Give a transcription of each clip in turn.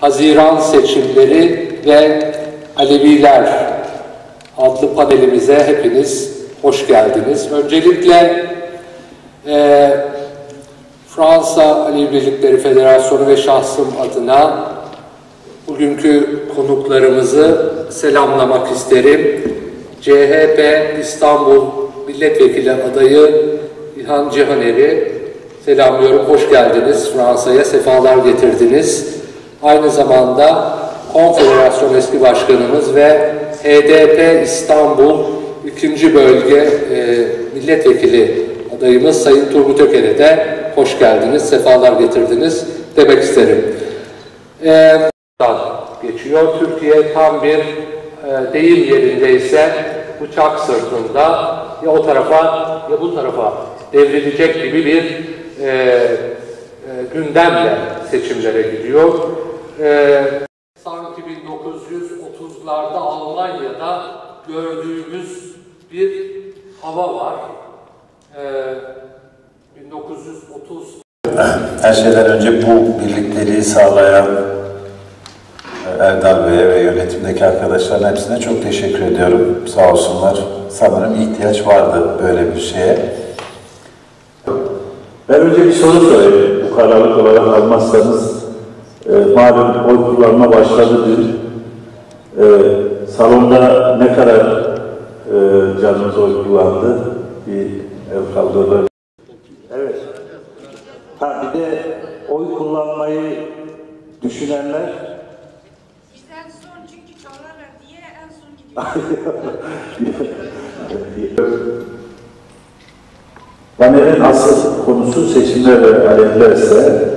Haziran seçimleri ve Aleviler adlı panelimize hepiniz hoş geldiniz. Öncelikle e, Fransa Alevi Birlikleri Federasyonu ve şahsım adına bugünkü konuklarımızı selamlamak isterim. CHP İstanbul Milletvekili adayı İlhan Cihaner'i selamlıyorum. Hoş geldiniz Fransa'ya, sefalar getirdiniz. Aynı zamanda Konfederasyon Eski Başkanımız ve HDP İstanbul 2. Bölge e, Milletvekili adayımız Sayın Turgut Öker'e de hoş geldiniz, sefalar getirdiniz demek isterim. E, geçiyor. Türkiye tam bir e, deyim yerindeyse bıçak sırtında ya o tarafa ya bu tarafa devrilecek gibi bir e, e, gündemle seçimlere gidiyor. E, sanki 1930'larda Almanya'da gördüğümüz bir hava var. E, 1930 her şeyden önce bu birlikteliği sağlayan Erdal Bey'e ve yönetimdeki arkadaşların hepsine çok teşekkür ediyorum. Sağ olsunlar. Sanırım ihtiyaç vardı böyle bir şeye. Ben önce bir soru sorayım. Bu kararlılık olarak almazsanız e, malum oy kullanma başladı dün. E, salonda ne kadar e, canınız oy kullandı? Bir el kaldırır. Evet. Ha bir de oy kullanmayı düşünenler Biz en son çünkü çalarlar diye en son gidiyoruz. Panelin asıl konusu seçimler ve Alevilerse e,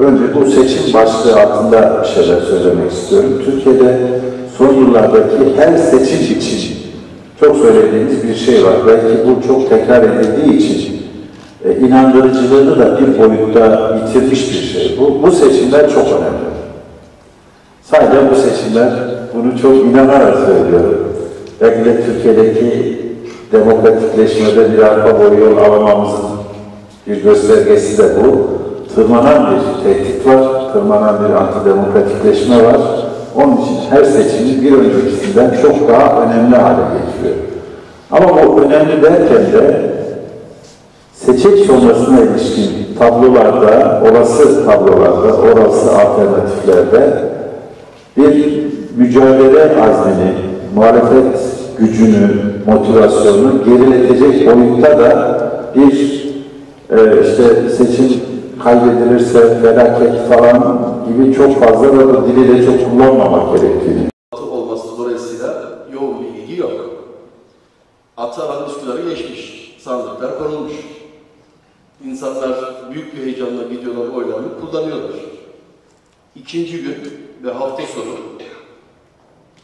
önce bu seçim başlığı altında şeyler söylemek istiyorum. Türkiye'de son yıllardaki her seçim için çok söylediğimiz bir şey var. Belki bu çok tekrar edildiği için e, inandırıcılığını da bir boyutta yitirmiş bir şey. Bu, bu seçimler çok önemli. Sadece bu seçimler, bunu çok inanarak söylüyorum. Belki de Türkiye'deki demokratikleşmede bir arka boyu alamamızın bir göstergesi de bu. Tırmanan bir tehdit var, tırmanan bir antidemokratikleşme var. Onun için her seçimi bir öncekisinden çok daha önemli hale getiriyor. Ama bu önemli derken de seçim sonrasına ilişkin tablolarda, olası tablolarda, olası alternatiflerde bir mücadele azmini, muhalefet gücünü, motivasyonunu geriletecek boyutta da bir e, işte seçim kaybedilirse felaket falan gibi çok fazla da bu dili de çok kullanmamak gerektiğini olması dolayısıyla yoğun bir ilgi yok. Atı alan Üsküdar'ı geçmiş, sandıklar konulmuş. İnsanlar büyük bir heyecanla gidiyorlar, oylarını kullanıyorlar. İkinci gün ve hafta sonu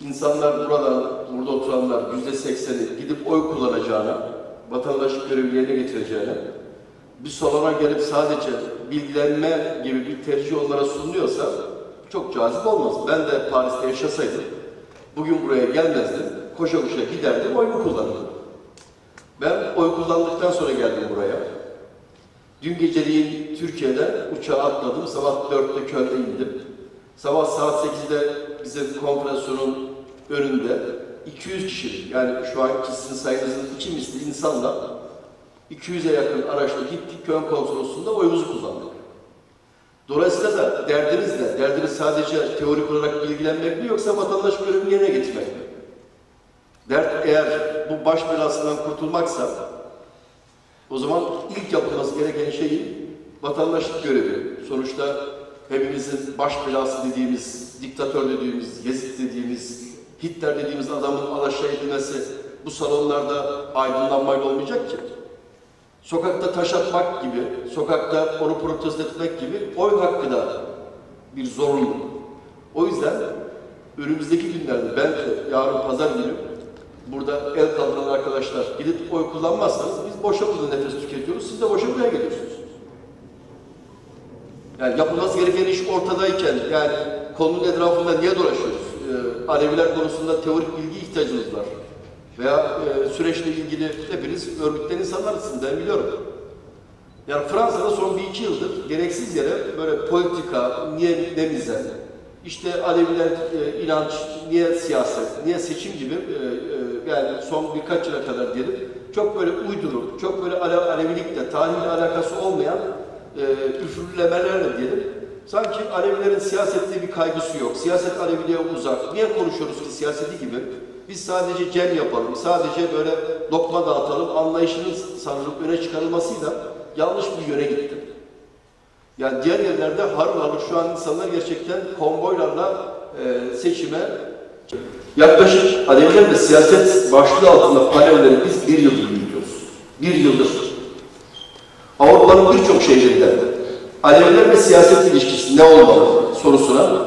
insanlar buradan, burada oturanlar yüzde sekseni gidip oy kullanacağına, vatandaşlık görevini yerine getireceğine, bir salona gelip sadece bilgilenme gibi bir tercih onlara sunuluyorsa çok cazip olmaz. Ben de Paris'te yaşasaydım, bugün buraya gelmezdim, koşa koşa giderdim, oyumu kullanırdım. Ben oy kullandıktan sonra geldim buraya. Dün geceliğin Türkiye'den uçağa atladım, sabah 4'te Köln'e indim. Sabah saat 8'de bizim konferansiyonun önünde 200 kişi, yani şu an sizin sayınızın iki misli insanla 200'e yakın araçla gittik Köln konsolosluğunda oyumuzu kullandık. Dolayısıyla da derdiniz ne? Derdiniz sadece teorik olarak bilgilenmek mi yoksa vatandaş görevini yerine getirmek mi? Dert eğer bu baş belasından kurtulmaksa o zaman ilk yapılması gereken şeyin vatandaşlık görevi. Sonuçta hepimizin baş belası dediğimiz, diktatör dediğimiz, Yezid dediğimiz, Hitler dediğimiz adamın alaşağı edilmesi bu salonlarda aydınlanmayla olmayacak ki. Sokakta taş atmak gibi, sokakta onu protesto etmek gibi oy hakkı da bir zorunluluk. O yüzden önümüzdeki günlerde de yarın pazar günü burada el kaldıran arkadaşlar gidip oy kullanmazsanız biz boşa burada nefes tüketiyoruz, siz de boşa buraya geliyorsunuz. Yani yapılması gereken iş ortadayken yani konunun etrafında niye dolaşıyoruz? Ee, Aleviler konusunda teorik bilgi ihtiyacımız var. Veya e, süreçle ilgili hepiniz örgütlen insanlarsınız ben biliyorum. Yani Fransa'da son bir iki yıldır gereksiz yere böyle politika, niye, nemize, işte Aleviler e, inanç, niye siyaset, niye seçim gibi e, e, yani son birkaç yıla kadar diyelim çok böyle uyduruk, çok böyle ale, Alevilikle, tarihle alakası olmayan e, üfürlemelerle diyelim. Sanki Alevilerin siyasette bir kaygısı yok. Siyaset Aleviliğe uzak. Niye konuşuyoruz ki siyaseti gibi? Biz sadece cem yapalım, sadece böyle lokma dağıtalım, anlayışının sarılıp öne çıkarılmasıyla yanlış bir yöne gitti. Yani diğer yerlerde harıl harıl şu an insanlar gerçekten konvoylarla e, seçime yaklaşık Aleviler ve siyaset başlığı altında panelleri biz bir yıldır yürütüyoruz. Bir yıldır. Avrupa'nın birçok şehirlerinde Aleviler ve siyaset ilişkisi ne olmalı sorusuna